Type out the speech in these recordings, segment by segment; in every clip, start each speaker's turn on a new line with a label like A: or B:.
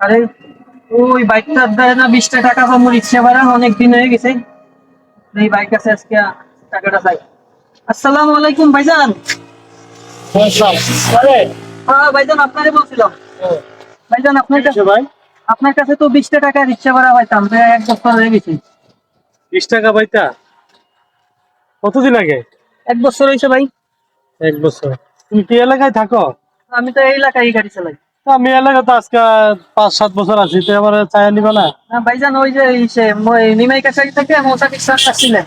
A: আরে ওই বাইকটার দ্বারা না বিশটা টাকা পাবো রিক্সা ভাড়া অনেক দিন হয়ে গেছে। এই বাইক আছে আজকে টাকাটা চাই। আসসালামু আলাইকুম ভাইজান। হ্যাঁ ভাইজান আপনারে বলছিলাম। ভাইজান আপনার কাছে
B: ভাই?
A: আপনার কাছে তো বিশটা টাকা রিক্সা ভাড়া পাইতাম এক বছর হয়ে গেছে।
B: বিশ টাকা পাইতা? কতদিন আগে?
A: এক বছর হয়েছে ভাই।
B: এক বছর। তুমি কি এলাকায় থাকো?
A: আমি তো এই এলাকায় গাড়ি চালাই।
B: আমি এলাকায় তো আজকে পাঁচ সাত বছর আছি তো আমার চায়া নিবে না?
A: না ভাইজান ওই যে নিমাই কাছারি থেকে মৌসাফিক স্যার আসছিলেন।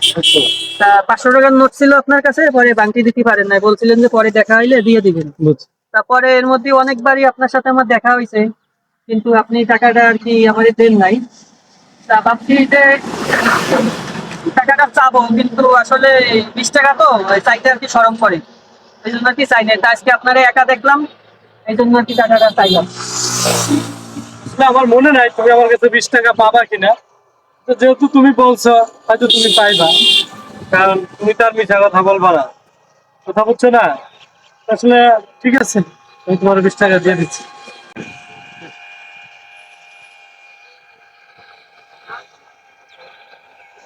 A: তা পাঁচশো টাকার নোট ছিল আপনার কাছে পরে বাংটি দিতে পারেন নাই বলছিলেন যে পরে দেখা হইলে দিয়ে দিবেন। তারপরে এর মধ্যে অনেকবারই আপনার সাথে আমার দেখা হয়েছে কিন্তু আপনি টাকাটা আর কি আমাদের দেন নাই। তা ভাবছি যে টাকাটা চাবো কিন্তু আসলে বিশ টাকা তো চাইতে আর কি সরম করে। এই জন্য কি চাই নাই। তা আজকে আপনারা একা দেখলাম এই জন্য টাকাটা চাইলাম।
B: না, আমার মনে নাই তুমি আমার কাছে বিশ টাকা পাবা কিনা। তো যেহেতু তুমি বলছো হয়তো তুমি পাইবা। কারণ তুমি তার মিঠা কথা বলবা না। কথা বলছো না? আসলে ঠিক আছে আমি তোমার বিশ টাকা দিয়ে দিচ্ছি।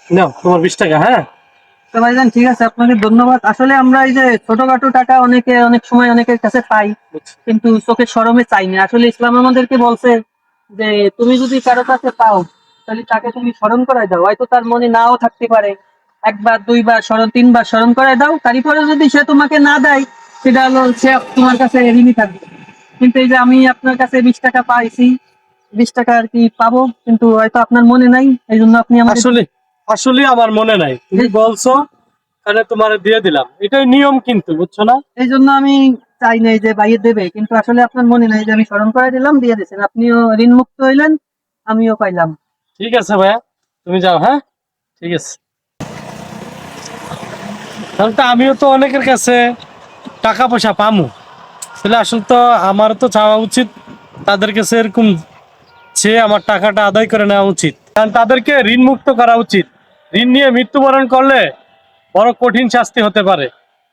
B: নাও তোমার বিশ টাকা হ্যাঁ?
A: তো ভাইজান ঠিক আছে আপনাকে ধন্যবাদ। আসলে আমরা এই যে ছোটখাটো টাকা অনেকে অনেক সময় অনেকের কাছে পাই কিন্তু চোখের সরমে চাই না। আসলে ইসলাম আমাদেরকে বলছে যে তুমি যদি কারও কাছে পাও তাহলে তাকে তুমি স্মরণ করাই দাও। হয়তো তার মনে নাও থাকতে পারে। একবার দুইবার স্মরণ তিনবার স্মরণ করাই দাও। তারপরে যদি সে তোমাকে না দেয় সেটা হলো সে তোমার কাছে ঋণই থাকবে। কিন্তু এই যে আমি আপনার কাছে বিশ টাকা পাইছি বিশ টাকা আর কি পাবো কিন্তু হয়তো আপনার মনে নাই এই জন্য আপনি আমাকে
B: আসলে আসলে আমার মনে নাই। তুমি বলছো তাহলে তোমার দিয়ে দিলাম। এটাই নিয়ম কিন্তু বুঝছ না?
A: এই জন্য আমি চাই নাই যে বাইরে দেবে কিন্তু আসলে আপনার মনে নাই যে আমি স্মরণ করে দিলাম দিয়ে দিয়েছেন। আপনিও ঋণ মুক্ত হইলেন আমিও পাইলাম।
B: ঠিক আছে ভাইয়া তুমি যাও হ্যাঁ? ঠিক আছে। তাহলে তো আমিও তো অনেকের কাছে টাকা পয়সা পামু। তাহলে আসলে তো আমার তো চাওয়া উচিত তাদের কাছে এরকম সে আমার টাকাটা আদায় করে নেওয়া উচিত। কারণ তাদেরকে ঋণ মুক্ত করা উচিত। ঋণ নিয়ে মৃত্যুবরণ করলে বড় কঠিন শাস্তি হতে পারে।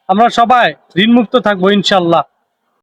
B: আমরা সবাই ঋণমুক্ত থাকব ইনশাল্লাহ।